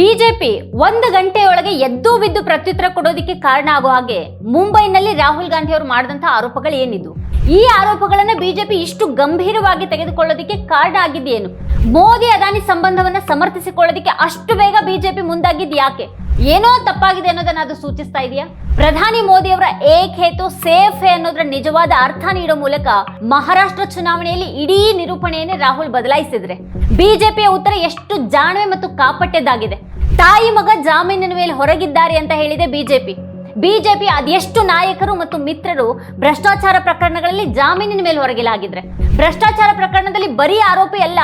BJP ಒಂದು ಗಂಟೆಯೊಳಗೆ ಎದ್ದು ಬಿದ್ದು ಪ್ರತ್ಯುತ್ತರ ಕೊಡೋದಕ್ಕೆ ಕಾರಣ ಆಗೋ ಹಾಗೆ ಮುಂಬೈನಲ್ಲಿ ರಾಹುಲ್ ಗಾಂಧಿ ಅವರು ಮಾಡಿದಂತಹ ಆರೋಪಗಳು ಏನಿದು? ಈ ಆರೋಪಗಳನ್ನ ಬಿಜೆಪಿ ಇಷ್ಟು ಗಂಭೀರವಾಗಿ ತೆಗೆದುಕೊಳ್ಳೋದಕ್ಕೆ ಕಾರಣ ಆಗಿದ್ದೇನು? ಮೋದಿ, ಅದಾನಿ ಸಂಬಂಧವನ್ನ ಸಮರ್ಥಿಸಿಕೊಳ್ಳೋದಕ್ಕೆ ಅಷ್ಟು ಬೇಗ ಬಿಜೆಪಿ ಮುಂದಾಗಿದ್ದು ಯಾಕೆ? ಏನೋ ತಪ್ಪಾಗಿದೆ ಅನ್ನೋದನ್ನ ಅದು ಸೂಚಿಸ್ತಾ ಇದೆಯಾ? ಪ್ರಧಾನಿ ಮೋದಿ ಅವರ ಏಕ್ ಹೇತು, ಸೇಫ್ ಅನ್ನೋದ್ರ ನಿಜವಾದ ಅರ್ಥ ನೀಡೋ ಮೂಲಕ ಮಹಾರಾಷ್ಟ್ರ ಚುನಾವಣೆಯಲ್ಲಿ ಇಡೀ ನಿರೂಪಣೆಯನ್ನೇ ರಾಹುಲ್ ಬದಲಾಯಿಸಿದ್ರೆ. ಬಿಜೆಪಿಯ ಉತ್ತರ ಎಷ್ಟು ಜಾಣ್ಮೆ ಮತ್ತು ಕಾಪಟ್ಯದಾಗಿದೆ. ತಾಯಿ ಮಗ ಜಾಮೀನಿನ ಮೇಲೆ ಹೊರಗಿದ್ದಾರೆ ಅಂತ ಹೇಳಿದೆ ಬಿಜೆಪಿ. ಬಿಜೆಪಿ ಅದೆಷ್ಟು ನಾಯಕರು ಮತ್ತು ಮಿತ್ರರು ಭ್ರಷ್ಟಾಚಾರ ಪ್ರಕರಣಗಳಲ್ಲಿ ಜಾಮೀನಿನ ಮೇಲೆ ಹೊರಗಿಲಾಗಿದ್ರೆ. ಭ್ರಷ್ಟಾಚಾರ ಪ್ರಕರಣದಲ್ಲಿ ಬರೀ ಆರೋಪಿ ಅಲ್ಲ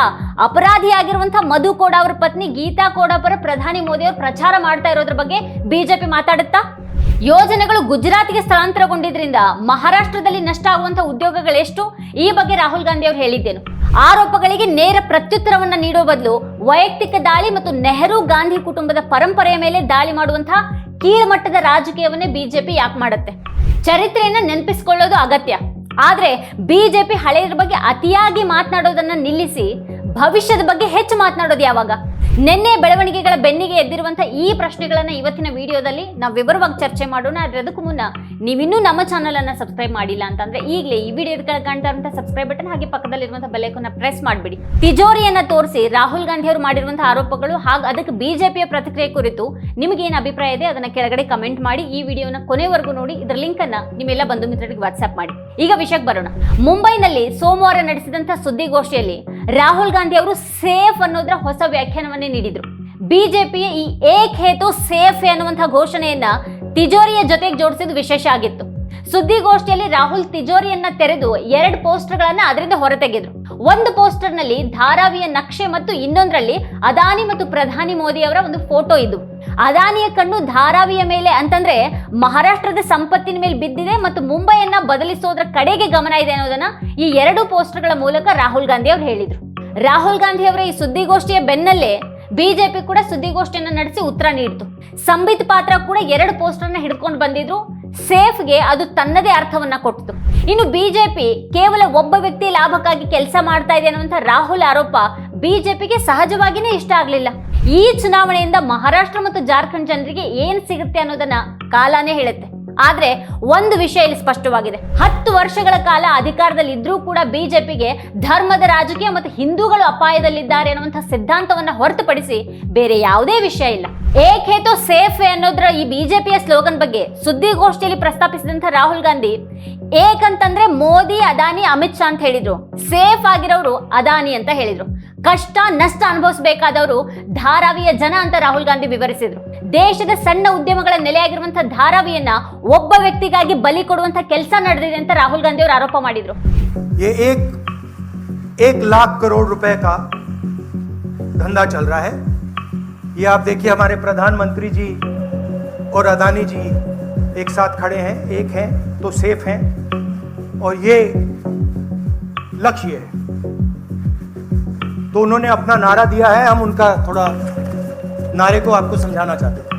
ಅಪರಾಧಿಯಾಗಿರುವಂತಹ ಮಧು ಕೋಡ ಅವರ ಪತ್ನಿ ಗೀತಾ ಕೋಡ ಪರ ಪ್ರಧಾನಿ ಮೋದಿ ಅವರು ಪ್ರಚಾರ ಮಾಡ್ತಾ ಇರೋದ್ರ ಬಗ್ಗೆ ಬಿಜೆಪಿ ಮಾತಾಡುತ್ತಾ? ಯೋಜನೆಗಳು ಗುಜರಾತ್ಗೆ ಸ್ಥಳಾಂತರಗೊಂಡಿದ್ರಿಂದ ಮಹಾರಾಷ್ಟ್ರದಲ್ಲಿ ನಷ್ಟ ಆಗುವಂತಹ ಉದ್ಯೋಗಗಳೆಷ್ಟು? ಈ ಬಗ್ಗೆ ರಾಹುಲ್ ಗಾಂಧಿ ಅವರು ಹೇಳಿದ್ದೇನು? ಆರೋಪಗಳಿಗೆ ನೇರ ಪ್ರತ್ಯುತ್ತರವನ್ನ ನೀಡುವ ಬದಲು ವೈಯಕ್ತಿಕ ದಾಳಿ ಮತ್ತು ನೆಹರು ಗಾಂಧಿ ಕುಟುಂಬದ ಪರಂಪರೆಯ ಮೇಲೆ ದಾಳಿ ಮಾಡುವಂತಹ ಕೀಳುಮಟ್ಟದ ರಾಜಕೀಯವನ್ನೇ ಬಿಜೆಪಿ ಯಾಕೆ ಮಾಡುತ್ತೆ? ಚರಿತ್ರೆಯನ್ನ ನೆನಪಿಸಿಕೊಳ್ಳೋದು ಅಗತ್ಯ. ಆದರೆ ಬಿಜೆಪಿ ಹಳೆಯರ ಬಗ್ಗೆ ಅತಿಯಾಗಿ ಮಾತನಾಡೋದನ್ನ ನಿಲ್ಲಿಸಿ ಭವಿಷ್ಯದ ಬಗ್ಗೆ ಹೆಚ್ಚು ಮಾತನಾಡೋದು ಯಾವಾಗ? ನಿನ್ನೆ ಬೆಳವಣಿಗೆಗಳ ಬೆನ್ನಿಗೆ ಎದ್ದಿರುವಂತಹ ಈ ಪ್ರಶ್ನೆಗಳನ್ನ ಇವತ್ತಿನ ವಿಡಿಯೋದಲ್ಲಿ ನಾವು ವಿವರವಾಗಿ ಚರ್ಚೆ ಮಾಡೋಣ. ಆದ್ರೆ ಅದಕ್ಕೂ ಮುನ್ನ ನೀವಿನ್ನೂ ನಮ್ಮ ಚಾನಲ್ ಅನ್ನ ಸಬ್ಸ್ಕ್ರೈಬ್ ಮಾಡಿಲ್ಲ ಅಂತಂದ್ರೆ ಈಗಲೇ ಈ ವಿಡಿಯೋದ ಕಾಣ್ತಾ ಸಬ್ಸ್ಕ್ರೈಬ್ ಬಟನ್ ಹಾಗೆ ಪಕ್ಕದಲ್ಲಿರುವಂತಹ ಬೆಲೆಕನ್ನ ಪ್ರೆಸ್ ಮಾಡಿಬಿಡಿ. ತಿಜೋರಿಯನ್ನ ತೋರಿಸಿ ರಾಹುಲ್ ಗಾಂಧಿ ಅವರು ಮಾಡಿರುವಂತಹ ಆರೋಪಗಳು ಹಾಗೂ ಅದಕ್ಕೆ ಬಿಜೆಪಿಯ ಪ್ರತಿಕ್ರಿಯೆ ಕುರಿತು ನಿಮಗೆ ಏನು ಅಭಿಪ್ರಾಯ ಇದೆ ಅದನ್ನ ಕೆಳಗಡೆ ಕಮೆಂಟ್ ಮಾಡಿ, ಈ ವಿಡಿಯೋನ ಕೊನೆವರೆಗೂ ನೋಡಿ, ಇದರ ಲಿಂಕ್ ಅನ್ನ ನಿಮ್ಮೆಲ್ಲ ಬಂಧು ಮಿತ್ರರಿಗೆ ವಾಟ್ಸ್ಆಪ್ ಮಾಡಿ. ಈಗ ವಿಷಯಕ್ಕೆ ಬರೋಣ. ಮುಂಬೈನಲ್ಲಿ ಸೋಮವಾರ ನಡೆಸಿದಂತಹ ಸುದ್ದಿಗೋಷ್ಠಿಯಲ್ಲಿ ರಾಹುಲ್ ಗಾಂಧಿ ಅವರು ಸೇಫ್ ಅನ್ನೋದ್ರ ಹೊಸ ವ್ಯಾಖ್ಯಾನವನ್ನೇ ನೀಡಿದ್ರು. ಬಿಜೆಪಿಯ ಈ ಏಕ್ ಹೇತು ಸೇಫ್ ಅನ್ನುವಂತಹ ಘೋಷಣೆಯನ್ನ ತಿಜೋರಿಯ ಜೊತೆಗೆ ಜೋಡಿಸಿದ್ದು ವಿಶೇಷ ಆಗಿತ್ತು. ಸುದ್ದಿಗೋಷ್ಠಿಯಲ್ಲಿ ರಾಹುಲ್ ತಿಜೋರಿಯನ್ನ ತೆರೆದು ಎರಡು ಪೋಸ್ಟರ್ಗಳನ್ನ ಅದರಿಂದ ಹೊರತೆಗೆದ್ರು. ಒಂದು ಪೋಸ್ಟರ್ನಲ್ಲಿ ಧಾರಾವಿಯ ನಕ್ಷೆ ಮತ್ತು ಇನ್ನೊಂದರಲ್ಲಿ ಅದಾನಿ ಮತ್ತು ಪ್ರಧಾನಿ ಮೋದಿ ಅವರ ಒಂದು ಫೋಟೋ ಇದ್ದು, ಅದಾನಿಯ ಕಣ್ಣು ಧಾರಾವಿಯ ಮೇಲೆ ಅಂತಂದ್ರೆ ಮಹಾರಾಷ್ಟ್ರದ ಸಂಪತ್ತಿನ ಮೇಲೆ ಬಿದ್ದಿದೆ ಮತ್ತು ಮುಂಬೈಯನ್ನ ಬದಲಿಸೋದ್ರ ಕಡೆಗೆ ಗಮನ ಇದೆ ಅನ್ನೋದನ್ನ ಈ ಎರಡು ಪೋಸ್ಟರ್ಗಳ ಮೂಲಕ ರಾಹುಲ್ ಗಾಂಧಿ ಅವರು ಹೇಳಿದ್ರು. ರಾಹುಲ್ ಗಾಂಧಿ ಅವರ ಈ ಸುದ್ದಿಗೋಷ್ಠಿಯ ಬೆನ್ನಲ್ಲೇ ಬಿಜೆಪಿ ಕೂಡ ಸುದ್ದಿಗೋಷ್ಠಿಯನ್ನು ನಡೆಸಿ ಉತ್ತರ ನೀಡಿತು. ಸಂಬಿತ್ ಪಾತ್ರ ಕೂಡ ಎರಡು ಪೋಸ್ಟರ್ನ ಹಿಡ್ಕೊಂಡು ಬಂದಿದ್ರು. ಸೇಫ್ಗೆ ಅದು ತನ್ನದೇ ಅರ್ಥವನ್ನ ಕೊಟ್ಟಿತು. ಇನ್ನು ಬಿಜೆಪಿ ಕೇವಲ ಒಬ್ಬ ವ್ಯಕ್ತಿ ಲಾಭಕ್ಕಾಗಿ ಕೆಲಸ ಮಾಡ್ತಾ ಇದೆ ಅನ್ನುವಂಥ ರಾಹುಲ್ ಆರೋಪ ಬಿಜೆಪಿಗೆ ಸಹಜವಾಗಿಯೇ ಇಷ್ಟ ಆಗಲಿಲ್ಲ. ಈ ಚುನಾವಣೆಯಿಂದ ಮಹಾರಾಷ್ಟ್ರ ಮತ್ತು ಜಾರ್ಖಂಡ್ ಜನರಿಗೆ ಏನು ಸಿಗುತ್ತೆ ಅನ್ನೋದನ್ನ ಕಾಲಾನೇ ಹೇಳುತ್ತೆ. ಆದ್ರೆ ಒಂದು ವಿಷಯ ಇಲ್ಲಿ ಸ್ಪಷ್ಟವಾಗಿದೆ. ಹತ್ತು ವರ್ಷಗಳ ಕಾಲ ಅಧಿಕಾರದಲ್ಲಿ ಇದ್ರೂ ಕೂಡ ಬಿಜೆಪಿಗೆ ಧರ್ಮದ ರಾಜಕೀಯ ಮತ್ತು ಹಿಂದೂಗಳು ಅಪಾಯದಲ್ಲಿದ್ದಾರೆ ಅನ್ನುವಂತಹ ಸಿದ್ಧಾಂತವನ್ನ ಹೊರತುಪಡಿಸಿ ಬೇರೆ ಯಾವುದೇ ವಿಷಯ ಇಲ್ಲ. ಏಕ್ ತೋ ಸೇಫ್ ಅನ್ನೋದ್ರ ಈ ಬಿಜೆಪಿಯ ಸ್ಲೋಗನ್ ಬಗ್ಗೆ ಸುದ್ದಿಗೋಷ್ಠಿಯಲ್ಲಿ ಪ್ರಸ್ತಾಪಿಸಿದಂಥ ರಾಹುಲ್ ಗಾಂಧಿ, ಏಕಂತಂದ್ರೆ ಮೋದಿ, ಅದಾನಿ, ಅಮಿತ್ ಶಾ ಅಂತ ಹೇಳಿದ್ರು. ಸೇಫ್ ಆಗಿರೋರು ಅದಾನಿ ಅಂತ ಹೇಳಿದ್ರು. ಕಷ್ಟ, ನಷ್ಟ ಅನುಭವಿಸಬೇಕಾದವರು ಧಾರಾವಿಯ ಜನ ಅಂತ ರಾಹುಲ್ ಗಾಂಧಿ ವಿವರಿಸಿದ್ರು. ದೇಶದ ಸಣ್ಣ ಉದ್ಯಮಗಳ ನೆಲೆಯಾಗಿರುವಂತಹ ಧಾರಾವಿಯನ್ನ ಒಬ್ಬ ವ್ಯಕ್ತಿಗಾಗಿ ಬಲಿ ಕೊಡುವಂತ ಕೆಲಸ ನಡೆದಿದೆ ಅಂತ ರಾಹುಲ್ ಗಾಂಧಿ ಅವರು ಆರೋಪ ಮಾಡಿದ್ರು ये एक एक लाख करोड़ रुपए का धंधा चल रहा है ये आप देखिए हमारे प्रधानमंत्री जी और अदानी जी एक साथ खड़े हैं एक हैं तो सेफ हैं और ये लक्ष्य है तो उन्होंने अपना नारा दिया है हम उनका थोड़ा नारे को आपको समझाना चाहते हैं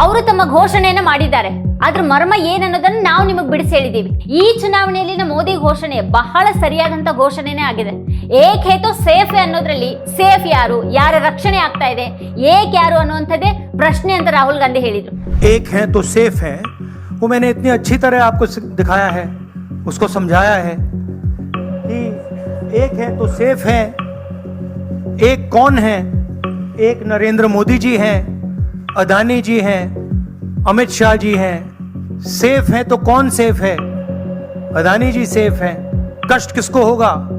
ಅವರು ತಮ್ಮ ಘೋಷಣೆಯನ್ನ ಮಾಡಿದ್ದಾರೆ ಅದ್ರ ಮರ್ಮ ಏನನ್ನೋದನ್ನ ನಾವು ನಿಮಗೆ ಬಿಡಿಸಿ ಹೇಳಿದೀವಿ ಈ ಚುನಾವಣೆಯಲ್ಲಿನ ಮೋದಿ ಘೋಷಣೆ ಬಹಳ ಸರಿಯಾದಂತ ಘೋಷಣೆನೇ ಆಗಿದೆ ಏಕ್ ಹೇತೋ ಸೇಫ್ ಅನ್ನೋದ್ರಲ್ಲಿ ಸೇಫ್ ಯಾರು ಯಾರ ರಕ್ಷಣೆ ಆಗ್ತಾ ಇದೆ ಏಕ್ ಯಾರು ಅನ್ನುವಂಥದ್ದೇ ಪ್ರಶ್ನೆ ಅಂತ ರಾಹುಲ್ ಗಾಂಧಿ ಹೇಳಿದ್ರು एक हैं तो सेफ हैं वो मैंने इतनी अच्छी तरह आपको सि- दिखाया है उसको समझाया है कि एक है तो सेफ है एक कौन है एक नरेंद्र मोदी जी हैं, अदानी जी हैं, अमित शाह जी हैं। सेफ़ हैं तो कौन सेफ़ है? अदानी जी सेफ़ हैं। कष्ट किसको होगा?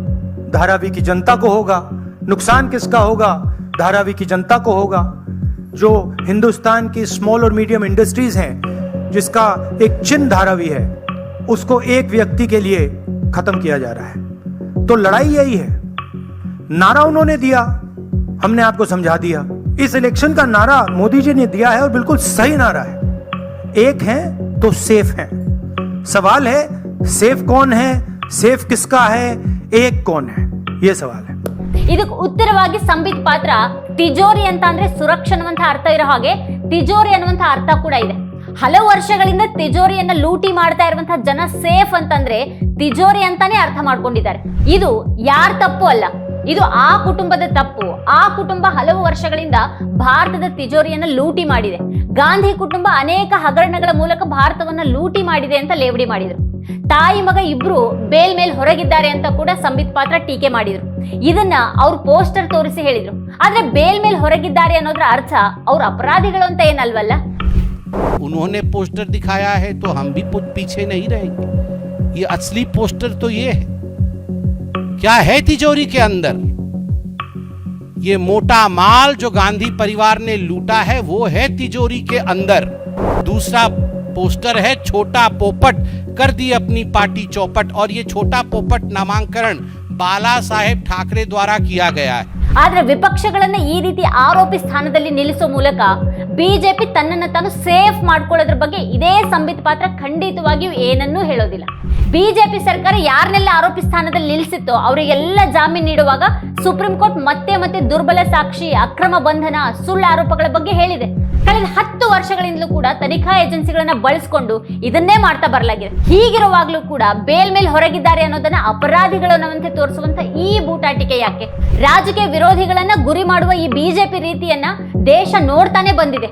धारावी की जनता को होगा। नुकसान किसका होगा? धारावी की जनता को होगा। जो हिंदुस्तान की स्मॉल और मीडियम इंडस्ट्रीज़ हैं, जिसका एक चिन्ह धारावी है, उसको एक व्यक्ति के लिए खत्म किया जा रहा है। तो लड़ाई यही है। नारा उन्होंने दिया। हमने आपको समझा दिया इस इलेक्शन का नारा मोदी जी ने दिया है और बिल्कुल सही नारा है एक है तो सेफ है सवाल है सेफ कौन है सेफ किसका है एक कौन है ये सवाल है ಇದಕ್ಕೆ ಉತ್ತರವಾಗಿ ಸಂಬಿತ್ ಪಾತ್ರ ತಿಜೋರಿ ಅಂತ ಅಂದ್ರೆ ಸುರಕ್ಷ ಅನ್ನುವಂಥ ಅರ್ಥ ಇರೋ ಹಾಗೆ ತಿಜೋರಿ ಅನ್ನುವಂಥ ಅರ್ಥ ಕೂಡ ಇದೆ ಹಲವು ವರ್ಷಗಳಿಂದ ತಿಜೋರಿಯನ್ನ ಲೂಟಿ ಮಾಡ್ತಾ ಇರುವಂತಹ ಜನ ಸೇಫ್ ಅಂತಂದ್ರೆ ತಿಜೋರಿ ಅಂತಾನೆ ಅರ್ಥ ಮಾಡ್ಕೊಂಡಿದ್ದಾರೆ ಇದು ಯಾರ ತಪ್ಪು ಅಲ್ಲ ಇದು ಆ ಕುಟುಂಬದ ತಪ್ಪು ಆ ಕುಟುಂಬ ಹಲವು ವರ್ಷಗಳಿಂದ ಭಾರತದ ತಿಜೋರಿಯನ್ನ ಲೂಟಿ ಮಾಡಿದೆ ಗಾಂಧಿ ಕುಟುಂಬ ಅನೇಕ ಹಗರಣಗಳ ಮೂಲಕ ಭಾರತವನ್ನ ಲೂಟಿ ಮಾಡಿದೆ ಅಂತ ಲೇವಡಿ ಮಾಡಿದ್ರು ತಾಯಿ ಮಗ ಇಬ್ರು ಬೇಲ್ ಮೇಲ್ ಹೊರಗಿದ್ದಾರೆ ಅಂತ ಕೂಡ ಸಂಬಿತ್ ಪಾತ್ರ ಟೀಕೆ ಮಾಡಿದ್ರು ಇದನ್ನ ಅವ್ರು ಪೋಸ್ಟರ್ ತೋರಿಸಿ ಹೇಳಿದ್ರು ಆದ್ರೆ ಬೇಲ್ ಮೇಲ್ ಹೊರಗಿದ್ದಾರೆ ಅನ್ನೋದ್ರ ಅರ್ಥ ಅವ್ರ ಅಪರಾಧಿಗಳು ಅಂತ ಏನಲ್ವಲ್ಲ उन्होंने पोस्टर दिखाया है तो हम भी पु- पीछे नहीं रहेंगे ये असली पोस्टर तो ये है क्या है तिजोरी के अंदर ये मोटा माल जो गांधी परिवार ने लूटा है वो है तिजोरी के अंदर दूसरा पोस्टर है छोटा पोपट कर दी अपनी पार्टी चौपट और ये छोटा पोपट नामांकन बाला साहेब ठाकरे द्वारा किया गया है ಆದ್ರೆ ವಿಪಕ್ಷಗಳನ್ನ ಈ ರೀತಿ ಆರೋಪಿ ಸ್ಥಾನದಲ್ಲಿ ನಿಲ್ಲಿಸೋ ಮೂಲಕ ಬಿಜೆಪಿ ತನ್ನನ್ನ ತಾನು ಸೇಫ್ ಮಾಡ್ಕೊಳ್ಳೋದ್ರ ಬಗ್ಗೆ ಇದೇ ಸಂಬಿತ್ ಪಾತ್ರ ಖಂಡಿತವಾಗಿಯೂ ಏನನ್ನೂ ಹೇಳೋದಿಲ್ಲ. ಬಿಜೆಪಿ ಸರ್ಕಾರ ಯಾರನ್ನೆಲ್ಲ ಆರೋಪಿ ಸ್ಥಾನದಲ್ಲಿ ನಿಲ್ಲಿಸಿತ್ತೋ ಅವರಿಗೆಲ್ಲ ಜಾಮೀನು ನೀಡುವಾಗ ಸುಪ್ರೀಂ ಕೋರ್ಟ್ ಮತ್ತೆ ಮತ್ತೆ ದುರ್ಬಲ ಸಾಕ್ಷಿ, ಅಕ್ರಮ ಬಂಧನ, ಸುಳ್ಳು ಆರೋಪಗಳ ಬಗ್ಗೆ ಹೇಳಿದೆ. ಕಳೆದ ಹತ್ತು ವರ್ಷಗಳಿಂದಲೂ ಕೂಡ ತನಿಖಾ ಏಜೆನ್ಸಿಗಳನ್ನ ಬಳಸಿಕೊಂಡು ಇದನ್ನೇ ಮಾಡ್ತಾ ಬರಲಾಗಿದೆ. ಹೀಗಿರುವಾಗ್ಲೂ ಕೂಡ ಬೇಲ್ ಮೇಲ್ ಹೊರಗಿದ್ದಾರೆ ಅನ್ನೋದನ್ನ ಅಪರಾಧಿಗಳು ಅನ್ನುವಂತೆ ತೋರಿಸುವಂತ ಈ ಬೂಟಾಟಿಕೆ ಯಾಕೆ? ರಾಜಕೀಯ ವಿರೋಧಿಗಳನ್ನ ಗುರಿ ಮಾಡುವ ಈ ಬಿಜೆಪಿ ರೀತಿಯನ್ನ ದೇಶ ನೋಡ್ತಾನೆ ಬಂದಿದೆ.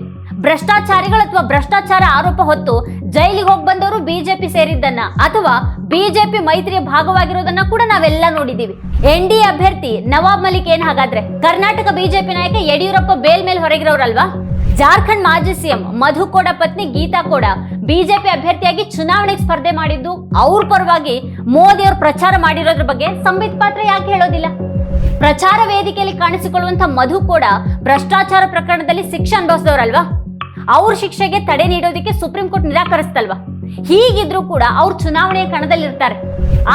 ಭ್ರಷ್ಟಾಚಾರಿಗಳು ಅಥವಾ ಭ್ರಷ್ಟಾಚಾರ ಆರೋಪ ಹೊತ್ತು ಜೈಲಿಗೆ ಹೋಗಿ ಬಂದವರು ಬಿಜೆಪಿ ಸೇರಿದ್ದನ್ನ ಅಥವಾ ಬಿಜೆಪಿ ಮೈತ್ರಿಯ ಭಾಗವಾಗಿರೋದನ್ನ ಕೂಡ ನಾವೆಲ್ಲ ನೋಡಿದೀವಿ ಎನ್ ಡಿ ಅಭ್ಯರ್ಥಿ ನವಾಬ್ ಮಲಿಕ್ ಏನ್ ಹಾಗಾದ್ರೆ? ಕರ್ನಾಟಕ ಬಿಜೆಪಿ ನಾಯಕ ಯಡಿಯೂರಪ್ಪ ಬೇಲ್ ಮೇಲೆ ಹೊರಗಿರೋರಲ್ವಾ? ಜಾರ್ಖಂಡ್ ಮಾಜಿ ಸಿಎಂ ಮಧು ಕೋಡ ಪತ್ನಿ ಗೀತಾ ಕೋಡ ಬಿಜೆಪಿ ಅಭ್ಯರ್ಥಿಯಾಗಿ ಚುನಾವಣೆಗೆ ಸ್ಪರ್ಧೆ ಮಾಡಿದ್ದು ಅವ್ರ ಪರವಾಗಿ ಮೋದಿ ಅವರು ಪ್ರಚಾರ ಮಾಡಿರೋದ್ರ ಬಗ್ಗೆ ಸಂಬಿತ್ ಪಾತ್ರ ಯಾಕೆ ಹೇಳೋದಿಲ್ಲ? ಪ್ರಚಾರ ವೇದಿಕೆಯಲ್ಲಿ ಕಾಣಿಸಿಕೊಳ್ಳುವಂತ ಮಧು ಕೂಡ ಭ್ರಷ್ಟಾಚಾರ ಪ್ರಕರಣದಲ್ಲಿ ಶಿಕ್ಷೆ ಅನುಭವಿಸಿದವರಲ್ವಾ? ಅವ್ರ ಶಿಕ್ಷೆಗೆ ತಡೆ ನೀಡೋದಕ್ಕೆ ಸುಪ್ರೀಂ ಕೋರ್ಟ್ ನಿರಾಕರಿಸ್ತಲ್ವಾ ಹೀಗಿದ್ರೂ ಕೂಡ ಅವ್ರು ಚುನಾವಣೆಯ ಕಣದಲ್ಲಿರ್ತಾರೆ.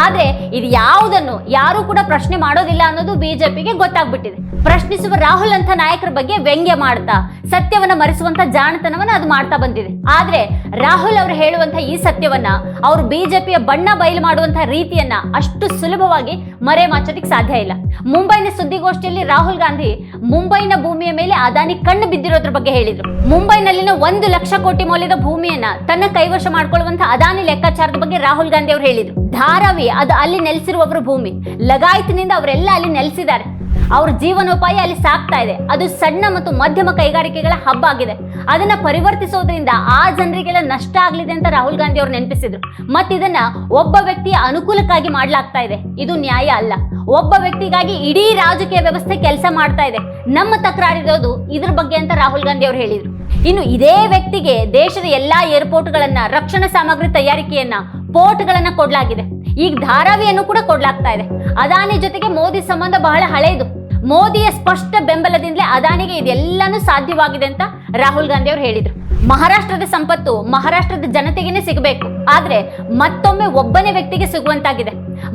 ಆದ್ರೆ ಇದು ಯಾವುದನ್ನು ಯಾರು ಕೂಡ ಪ್ರಶ್ನೆ ಮಾಡೋದಿಲ್ಲ ಅನ್ನೋದು ಬಿಜೆಪಿಗೆ ಗೊತ್ತಾಗ್ಬಿಟ್ಟಿದೆ. ಪ್ರಶ್ನಿಸುವ ರಾಹುಲ್ ಅಂತ ನಾಯಕರ ಬಗ್ಗೆ ವ್ಯಂಗ್ಯ ಮಾಡ್ತಾ, ಸತ್ಯವನ್ನ ಮರೆಸುವಂತ ಜಾಣತನವನ್ನ ಅದು ಮಾಡ್ತಾ ಬಂದಿದೆ. ಆದ್ರೆ ರಾಹುಲ್ ಅವರು ಹೇಳುವಂತ ಈ ಸತ್ಯವನ್ನ ಅವರು ಬಿಜೆಪಿಯ ಬಣ್ಣ ಬಯಲು ಮಾಡುವಂತ ರೀತಿಯನ್ನ ಅಷ್ಟು ಸುಲಭವಾಗಿ ಮರೆ ಮಾಚೋದಿಕ್ ಸಾಧ್ಯ ಇಲ್ಲ. ಮುಂಬೈನ ಸುದ್ದಿಗೋಷ್ಠಿಯಲ್ಲಿ ರಾಹುಲ್ ಗಾಂಧಿ ಮುಂಬೈನ ಭೂಮಿಯ ಮೇಲೆ ಅದಾನಿ ಕಣ್ಣು ಬಿದ್ದಿರೋದ್ರ ಬಗ್ಗೆ ಹೇಳಿದ್ರು. ಮುಂಬೈನಲ್ಲಿನ ಒಂದು ಲಕ್ಷ ಕೋಟಿ ಮೌಲ್ಯದ ಭೂಮಿಯನ್ನ ತನ್ನ ಕೈವಶ ಮಾಡ್ಕೊಳ್ಳುವಂತ ಅದಾನಿ ಲೆಕ್ಕಾಚಾರದ ಬಗ್ಗೆ ರಾಹುಲ್ ಗಾಂಧಿ ಅವರು ಹೇಳಿದ್ರು. ಧಾರಾವಿ ಅದು ಅಲ್ಲಿ ನೆಲೆಸಿರುವವರ ಭೂಮಿ. ಲಗಾಯತ್ನಿಂದ ಅವರೆಲ್ಲ ಅಲ್ಲಿ ನೆಲೆಸಿದ್ದಾರೆ. ಅವ್ರ ಜೀವನೋಪಾಯ ಅಲ್ಲಿ ಸಾಕ್ತಾ ಇದೆ. ಅದು ಸಣ್ಣ ಮತ್ತು ಮಧ್ಯಮ ಕೈಗಾರಿಕೆಗಳ ಹಬ್ಬ ಆಗಿದೆ. ಅದನ್ನ ಪರಿವರ್ತಿಸೋದ್ರಿಂದ ಆ ಜನರಿಗೆಲ್ಲ ನಷ್ಟ ಆಗಲಿದೆ ಅಂತ ರಾಹುಲ್ ಗಾಂಧಿ ಅವರು ನೆನಪಿಸಿದ್ರು. ಮತ್ತೆ ಇದನ್ನ ಒಬ್ಬ ವ್ಯಕ್ತಿಯ ಅನುಕೂಲಕ್ಕಾಗಿ ಮಾಡಲಾಗ್ತಾ ಇದೆ. ಇದು ನ್ಯಾಯ ಅಲ್ಲ. ಒಬ್ಬ ವ್ಯಕ್ತಿಗಾಗಿ ಇಡೀ ರಾಜಕೀಯ ವ್ಯವಸ್ಥೆ ಕೆಲಸ ಮಾಡ್ತಾ ಇದೆ. ನಮ್ಮ ತಕರಾರಿರೋದು ಇದ್ರ ಬಗ್ಗೆ ಅಂತ ರಾಹುಲ್ ಗಾಂಧಿ ಅವರು ಹೇಳಿದ್ರು. ಇನ್ನು ಇದೇ ವ್ಯಕ್ತಿಗೆ ದೇಶದ ಎಲ್ಲಾ ಏರ್ಪೋರ್ಟ್ಗಳನ್ನ, ರಕ್ಷಣಾ ಸಾಮಗ್ರಿ ತಯಾರಿಕೆಯನ್ನ, ಪೋರ್ಟ್ಗಳನ್ನ ಕೊಡಲಾಗಿದೆ. ಈಗ ಧಾರಾವಿಯನ್ನು ಕೂಡ ಕೊಡಲಾಗ್ತಾ ಇದೆ. ಅದಾನಿ ಜೊತೆಗೆ ಮೋದಿ ಸಂಬಂಧ ಬಹಳ ಹಳೆಯದು ಮೋದಿಯ ಸ್ಪಷ್ಟ ಬೆಂಬಲದಿಂದಲೇ ಅದಾನಿಗೆ ಇದೆಲ್ಲಾನು ಸಾಧ್ಯವಾಗಿದೆ ಅಂತ ರಾಹುಲ್ ಗಾಂಧಿ ಅವರು ಹೇಳಿದರು. ಮಹಾರಾಷ್ಟ್ರದ ಸಂಪತ್ತು ಮಹಾರಾಷ್ಟ್ರದ ಜನತೆಗೇನೆ ಸಿಗಬೇಕು. ಆದರೆ ಮತ್ತೊಮ್ಮೆ ಒಬ್ಬನೇ ವ್ಯಕ್ತಿಗೆ ಸಿಗುವಂತಾಗಿದೆ.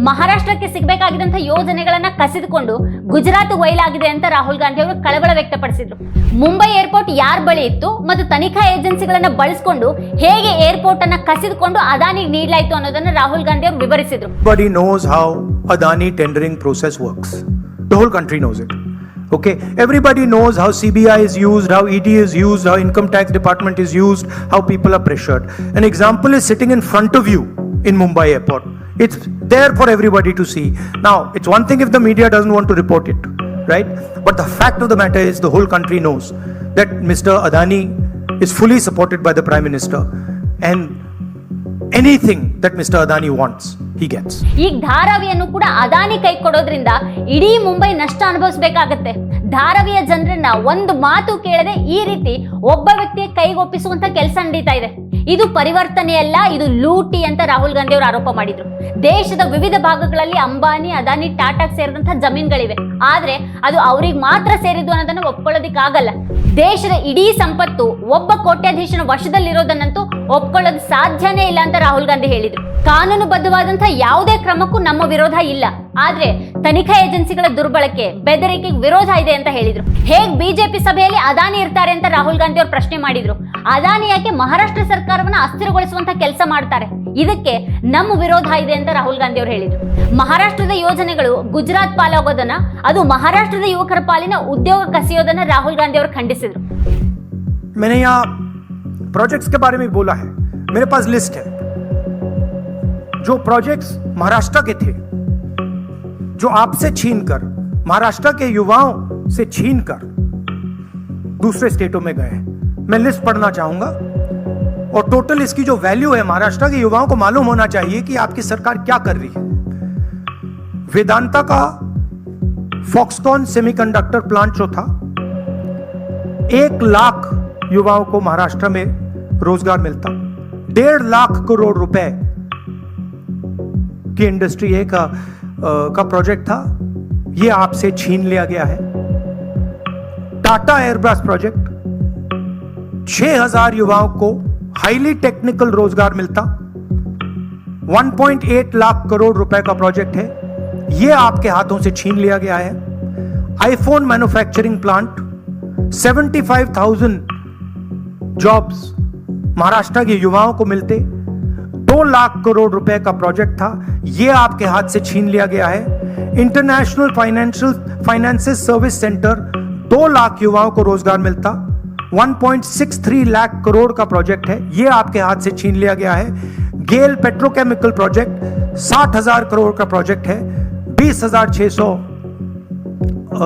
ಮಹಾರಾಷ್ಟ್ರಕ್ಕೆ ಸಿಗಬೇಕಾಗಿದ್ದಂಥ ಯೋಜನೆಗಳನ್ನ ಕಸಿದುಕೊಂಡು ಗುಜರಾತ್ ವೈಲಾಗಿದೆ ಅಂತ ರಾಹುಲ್ ಗಾಂಧಿ ಅವರು ಕಳವಳ ವ್ಯಕ್ತಪಡಿಸಿದ್ರು. ಮುಂಬೈ ಏರ್ಪೋರ್ಟ್ ಯಾರ ಬಳಿ ಇತ್ತು ಮತ್ತು ತನಿಖಾ ಏಜೆನ್ಸಿಗಳನ್ನ ಬಳಸಿಕೊಂಡು ಹೇಗೆ ಏರ್ಪೋರ್ಟ್ ಅನ್ನು ಕಸಿದುಕೊಂಡು ಅದಾನಿಗೆ ನೀಡಲಾಯಿತು ಅನ್ನೋದನ್ನ ರಾಹುಲ್ ಗಾಂಧಿ ಅವರು ವಿವರಿಸಿದ್ರು. The whole country knows it. Okay, everybody knows how CBI is used, how ED is used, how Income Tax Department is used, how people are pressured. An example is sitting in front of you in Mumbai airport. It's there for everybody to see. Now, it's one thing if the media doesn't want to report it, right? But the fact of the matter is, the whole country knows that Mr. Adani is fully supported by the Prime Minister. And anything that Mr. Adani wants, he gets. ಈಗ ಧಾರಾವಿಯನ್ನು ಕೂಡ ಅದಾನಿ ಕೈ ಕೊಡೋದ್ರಿಂದ ಇಡೀ ಮುಂಬೈ ನಷ್ಟ ಅನುಭವಿಸಬೇಕಾಗತ್ತೆ ಧಾರಾವಿಯ ಜನರನ್ನ ಒಂದು ಮಾತು ಕೇಳದೆ ಈ ರೀತಿ ಒಬ್ಬ ವ್ಯಕ್ತಿಯ ಕೈಗೊಪ್ಪಿಸುವಂತ ಕೆಲಸ ನಡೀತಾ ಇದೆ ಇದು ಪರಿವರ್ತನೆಯಲ್ಲ ಇದು ಲೂಟಿ ಅಂತ ರಾಹುಲ್ ಗಾಂಧಿ ಅವರು ಆರೋಪ ಮಾಡಿದ್ರು. ದೇಶದ ವಿವಿಧ ಭಾಗಗಳಲ್ಲಿ ಅಂಬಾನಿ, ಅದಾನಿ, ಟಾಟಾಕ್ ಸೇರಿದಂತಹ ಜಮೀನುಗಳಿವೆ. ಆದ್ರೆ ಅದು ಅವ್ರಿಗೆ ಮಾತ್ರ ಸೇರಿದ್ದು ಅನ್ನೋದನ್ನ ಒಪ್ಕೊಳ್ಳೋದಿಕ್ಕಾಗಲ್ಲ. ದೇಶದ ಇಡೀ ಸಂಪತ್ತು ಒಬ್ಬ ಕೋಟ್ಯಾಧೀಶನ ವಶದಲ್ಲಿರೋದನ್ನಂತೂ ಒಪ್ಕೊಳ್ಳೋದು ಸಾಧ್ಯನೇ ಇಲ್ಲ ಅಂತ ರಾಹುಲ್ ಗಾಂಧಿ ಹೇಳಿದ್ರು. ಕಾನೂನುಬದ್ಧವಾದಂತಹ ಯಾವುದೇ ಕ್ರಮಕ್ಕೂ ನಮ್ಮ ವಿರೋಧ ಇಲ್ಲ. ಆದ್ರೆ ತನಿಖಾ ಏಜೆನ್ಸಿಗಳ ದುರ್ಬಳಕೆ ಬೆದರಿಕೆಗೆ ವಿರೋಧ ಇದೆ ಅಂತ ಹೇಳಿದ್ರು. ಹೇಗ್ ಬಿಜೆಪಿ ಸಭೆಯಲ್ಲಿ ಅದಾನಿ ಇರ್ತಾರೆ ಅಂತ ರಾಹುಲ್ ಗಾಂಧಿ ಅವರು ಪ್ರಶ್ನೆ ಮಾಡಿದ್ರು. ಅದಾನಿ ಯಾಕೆ ಮಹಾರಾಷ್ಟ್ರ ಸರ್ಕಾರವನ್ನ ಅಸ್ಥಿರಗೊಳಿಸುವಂತ ಕೆಲಸ ಮಾಡ್ತಾರೆ ಇದಕ್ಕೆ ನಮ್ಮ ವಿರೋಧ ಇದೆ ಅಂತ ರಾಹುಲ್ ಗಾಂಧಿ ಅವರು ಹೇಳಿದ್ರು ಮಹಾರಾಷ್ಟ್ರದ ಯೋಜನೆಗಳು ಗುಜರಾತ್ ಪಾಲಾಗೋದನ್ನ ಅದು ಮಹಾರಾಷ್ಟ್ರದ ಯುವಕರ ಪಾಲಿನ ಉದ್ಯೋಗ ಕಸಿಯೋದನ್ನ ರಾಹುಲ್ ಗಾಂಧಿ ಅವರು ಖಂಡಿಸಿದ್ರು मैंने यहाँ प्रोजेक्ट्स के बारे में बोला है मेरे पास लिस्ट है जो प्रोजेक्ट्स महाराष्ट्र के थे जो आपसे छीन कर महाराष्ट्र के युवाओं से छीन कर दूसरे स्टेटों में गए हैं मैं लिस्ट पढ़ना चाहूंगा और टोटल इसकी जो वैल्यू है महाराष्ट्र के युवाओं को मालूम होना चाहिए कि आपकी सरकार क्या कर रही है। वेदांता का फॉक्सकॉन सेमीकंडक्टर प्लांट जो था एक लाख युवाओं को महाराष्ट्र में रोज़गार मिलता। डेढ़ लाख करोड़ रुपए की इंडस्ट्री एक अ, का प्रोजेक्ट था। ये आपसे छीन लिया गया है। टाटा एयरब्रस प्रोजेक्ट 6000 युवाओं को हाईली टेक्निकल रोज़गार मिलता। 1.8 लाख करोड़ रुपए का प्रोजेक्ट है। यह आपके हाथों से छीन लिया गया है। IPhone manufacturing plant 75,000 jobs Maharashtra के युवाओं को मिलते। दो लाख करोड़ रुपए का प्रोजेक्ट था। यह आपके हाथ से छीन लिया गया है। International financial finances service centre दो लाख युवाओं को रोज़गार मिलता। 1.63 लाख करोड़ का प्रोजेक्ट है। ये आपके हाथ से छीन लिया गया है। गेल पेट्रोकेमिकल प्रोजेक्ट साठ हज़ार करोड़ का प्रोजेक्ट है। बीस हज़ार छह सौ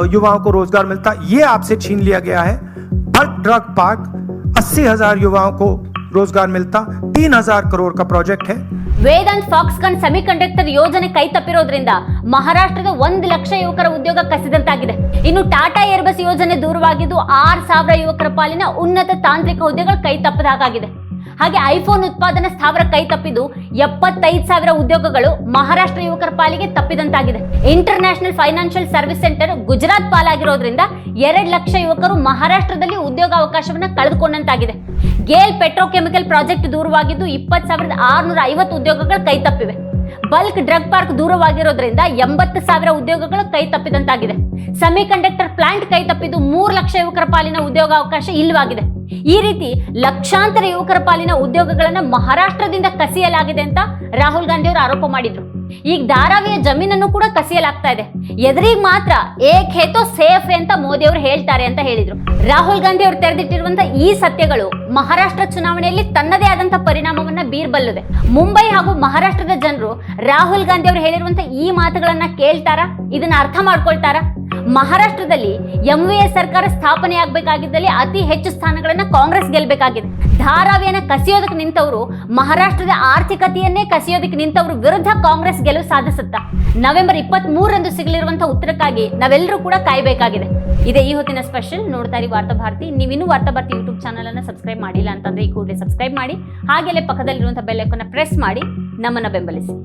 युवाओं को रोज़गार मिलता। ये आपसे छीन लिया गया है। बल्क ड्रग पार्क अस्सी हज़ार युवाओं को रोज़गार मिलता। तीन हज़ार करोड़ का प्रोजेक्ट है। ವೇದಾಂತ್ ಫಾಕ್ಸ್ಕಾನ್ ಸೆಮಿಕಂಡಕ್ಟರ್ ಯೋಜನೆ ಕೈ ತಪ್ಪಿರೋದ್ರಿಂದ ಮಹಾರಾಷ್ಟ್ರದ ಒಂದು ಲಕ್ಷ ಯುವಕರ ಉದ್ಯೋಗ ಕಸಿದಂತಾಗಿದೆ. ಇನ್ನು ಟಾಟಾ ಏರ್ಬಸ್ ಯೋಜನೆ ದೂರವಾಗಿದ್ದು ಆರ್ ಸಾವಿರ ಯುವಕರ ಪಾಲಿನ ಉನ್ನತ ತಾಂತ್ರಿಕ ಹುದ್ದೆಗಳು ಕೈ ತಪ್ಪದಾಗಿದೆ ಹಾಗೆ ಐಫೋನ್ ಉತ್ಪಾದನಾ ಸ್ಥಾವರ ಕೈ ತಪ್ಪಿದ್ದು ಎಪ್ಪತ್ತೈದು ಸಾವಿರ ಉದ್ಯೋಗಗಳು ಮಹಾರಾಷ್ಟ್ರ ಯುವಕರ ಪಾಲಿಗೆ ತಪ್ಪಿದಂತಾಗಿದೆ. International financial service centre Gujarat ಪಾಲಾಗಿರೋದ್ರಿಂದ ಎರಡು ಲಕ್ಷ ಯುವಕರು ಮಹಾರಾಷ್ಟ್ರದಲ್ಲಿ ಉದ್ಯೋಗಾವಕಾಶವನ್ನು ಕಳೆದುಕೊಂಡಂತಾಗಿದೆ. ಗೇಲ್ ಪೆಟ್ರೋಕೆಮಿಕಲ್ ಪ್ರಾಜೆಕ್ಟ್ ದೂರವಾಗಿದ್ದು ಇಪ್ಪತ್ತು ಸಾವಿರದ ಆರುನೂರ ಐವತ್ತು ಉದ್ಯೋಗಗಳು ಕೈ ತಪ್ಪಿವೆ. ಬಲ್ಕ್ ಡ್ರಗ್ ಪಾರ್ಕ್ ದೂರವಾಗಿರೋದ್ರಿಂದ ಎಂಬತ್ತು ಸಾವಿರ ಉದ್ಯೋಗಗಳು ಕೈ ತಪ್ಪಿದಂತಾಗಿದೆ. ಸೆಮಿ ಕಂಡಕ್ಟರ್ ಪ್ಲಾಂಟ್ ಕೈ ತಪ್ಪಿದ್ದು ಮೂರು ಲಕ್ಷ ಯುವಕರ ಪಾಲಿನ ಉದ್ಯೋಗಾವಕಾಶ ಇಲ್ಲವಾಗಿದೆ. ಈ ರೀತಿ ಲಕ್ಷಾಂತರ ಯುವಕರ ಪಾಲಿನ ಉದ್ಯೋಗಗಳನ್ನು ಮಹಾರಾಷ್ಟ್ರದಿಂದ ಕಸಿಯಲಾಗಿದೆ ಅಂತ ರಾಹುಲ್ ಗಾಂಧಿ ಅವರು ಆರೋಪ ಮಾಡಿದ್ರು. ಈಗ ಧಾರಾವಿಯ ಜಮೀನನ್ನು ಕೂಡ ಕಸಿಯಲಾಗ್ತಾ ಇದೆ. ಎದುರಿಗೆ ಮಾತ್ರ ಏಕ್ ಹೇತೋ ಸೇಫ್ ಅಂತ ಮೋದಿ ಅವರು ಹೇಳ್ತಾರೆ ಅಂತ ಹೇಳಿದ್ರು. ರಾಹುಲ್ ಗಾಂಧಿ ಅವರು ತೆರೆದಿಟ್ಟಿರುವಂತಹ ಈ ಸತ್ಯಗಳು ಮಹಾರಾಷ್ಟ್ರ ಚುನಾವಣೆಯಲ್ಲಿ ತನ್ನದೇ ಆದಂತಹ ಪರಿಣಾಮವನ್ನ ಬೀರ್ಬಲ್ಲದೆ ಮುಂಬೈ ಹಾಗೂ ಮಹಾರಾಷ್ಟ್ರದ ಜನರು ರಾಹುಲ್ ಗಾಂಧಿ ಅವರು ಹೇಳಿರುವಂತಹ ಈ ಮಾತುಗಳನ್ನ ಕೇಳ್ತಾರಾ? ಇದನ್ನ ಅರ್ಥ ಮಾಡ್ಕೊಳ್ತಾರಾ? ಮಹಾರಾಷ್ಟ್ರದಲ್ಲಿ ಎಂ ವಿ ಎಸ್ ಸರ್ಕಾರ ಸ್ಥಾಪನೆ ಆಗಬೇಕಾಗಿದ್ದಲ್ಲಿ ಅತಿ ಹೆಚ್ಚು ಸ್ಥಾನಗಳನ್ನ ಕಾಂಗ್ರೆಸ್ ಗೆಲ್ಲಬೇಕಾಗಿದೆ ಧಾರಾವಿಯನ್ನ ಕಸಿಯೋದಕ್ಕೆ ನಿಂತವರು, ಮಹಾರಾಷ್ಟ್ರದ ಆರ್ಥಿಕತೆಯನ್ನೇ ಕಸಿಯೋದಕ್ಕೆ ನಿಂತವರು ವಿರುದ್ಧ ಕಾಂಗ್ರೆಸ್ ಗೆಲುವು ಸಾಧಿಸುತ್ತಾ. ನವೆಂಬರ್ ಇಪ್ಪತ್ತ್ ಮೂರರಂದು ಸಿಗಲಿರುವಂತಹ ಉತ್ತರಕ್ಕಾಗಿ ನಾವೆಲ್ಲರೂ ಕೂಡ ಕಾಯಬೇಕಾಗಿದೆ. ಇದೇ ಈ ಹೊತ್ತಿನ ಸ್ಪೆಷಲ್, ನೋಡ್ತಾ ಇರಿ ವಾರ್ತಾ ಭಾರತಿ. ನೀವಿನ್ನೂ ವಾರ್ತಾ ಭಾರತಿ ಯೂಟ್ಯೂಬ್ ಚಾನಲ್ ಅನ್ನು ಸಬ್ಸ್ಕ್ರೈಬ್ ಮಾಡಿಲ್ಲ ಅಂತಂದ್ರೆ ಈ ಕೂಡಲೇ ಸಬ್ಸ್ಕ್ರೈಬ್ ಮಾಡಿ ಹಾಗೆಲ್ಲೇ ಪಕ್ಕದಲ್ಲಿರುವಂತಹ ಬೆಲ್ ಐಕಾನ್ ಪ್ರೆಸ್ ಮಾಡಿ, ನಮ್ಮನ್ನ ಬೆಂಬಲಿಸಿ.